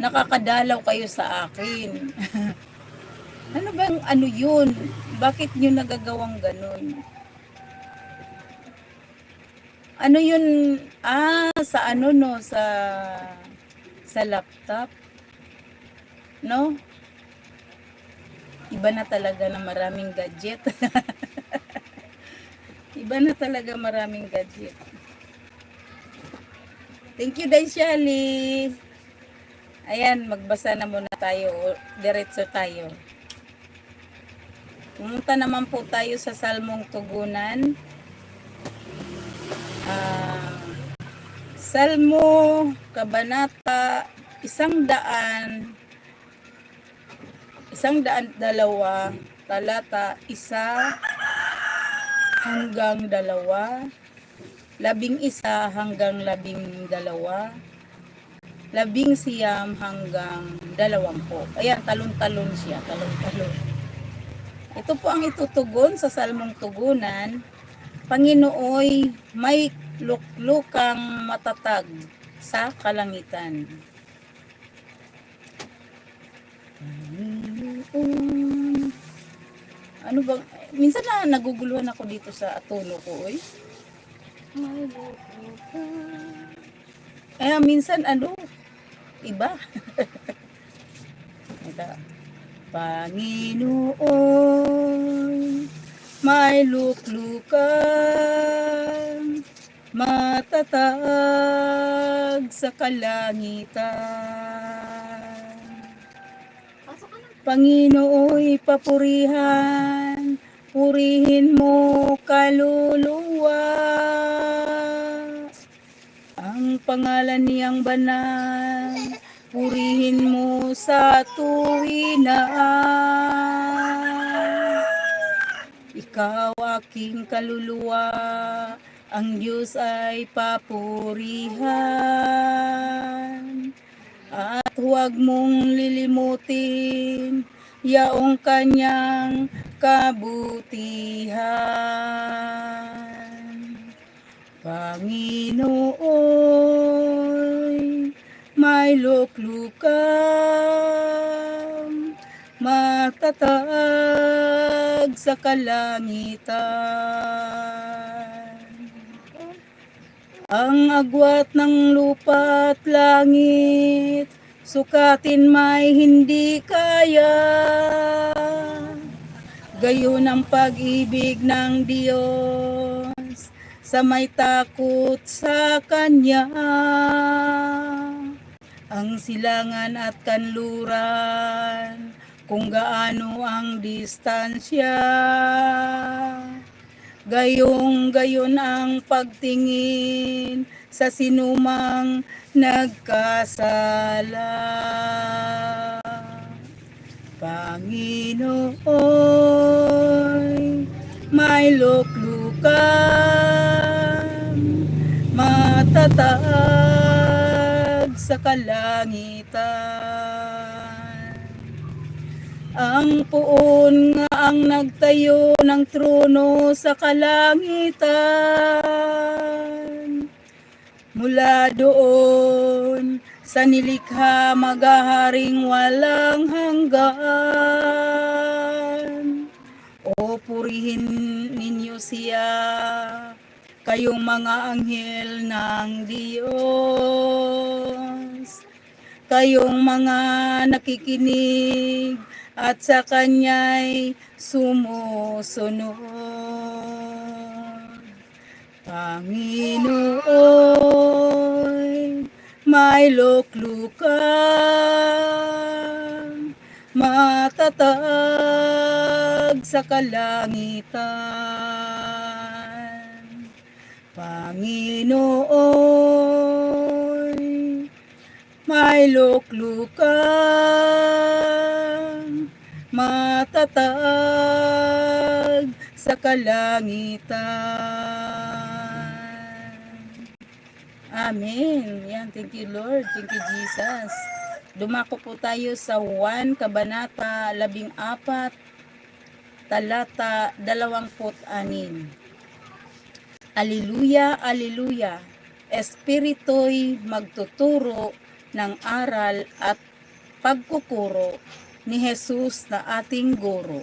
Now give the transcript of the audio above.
nakakadalaw kayo sa akin. ano bang ano yun? Bakit nyo nagagawang ganun? Ano yun? Ah, sa ano no? Sa sa laptop. No? Iba na talaga na maraming gadget. Iba na talaga maraming gadget. Thank you, Daishali. Ayan, magbasa na muna tayo. Diretso tayo. Pumunta naman po tayo sa Salmong Tugunan. Ah, Salmo, Kabanata, isang daan, isang daan dalawa, talata isa hanggang dalawa, labing isa hanggang labing dalawa, labing siyam hanggang dalawampu. Ayan, talon-talon siya, talon-talon. Ito po ang itutugon sa salmong tugunan. Panginooy, may luklukang matatag sa kalangitan. Ano bang, minsan na naguguluhan ako dito sa atono ko, oy. Eh, minsan ano, iba. Ito. Panginoon, may luklukan, matatag sa kalangitan. Panginooy papurihan, purihin mo kaluluwa. Ang pangalan niyang banal, purihin mo sa tuwina. Ikaw aking kaluluwa, ang Diyos ay papurihan. At huwag mong lilimutin yaong kanyang kabutihan. Panginoon, may luklukang matatag sa kalangitan. Ang agwat ng lupa at langit, sukatin may hindi kaya. Gayon ang pag-ibig ng Diyos sa may takot sa Kanya. Ang silangan at kanluran, kung gaano ang distansya. Gayong gayon ang pagtingin sa sinumang nagkasala. Panginoon, may luklukan, matatag sa kalangitan. Ang puon nga ang nagtayo ng trono sa kalangitan. Mula doon sa nilikha magaharing walang hanggan. O purihin ninyo siya, kayong mga anghel ng Diyos. Kayong mga nakikinig at sa kanya'y sumusunod. Panginoon, may luklukan, matatag sa kalangitan. Panginoon, may luklukan, matatag sa kalangitan. Amen. Yan, thank you Lord. Thank you Jesus. Dumako po tayo sa 1 Kabanata 14 talata 26. Aliluya, aliluya. Espirito'y magtuturo ng aral at pagkukuro ni Jesus na ating guro.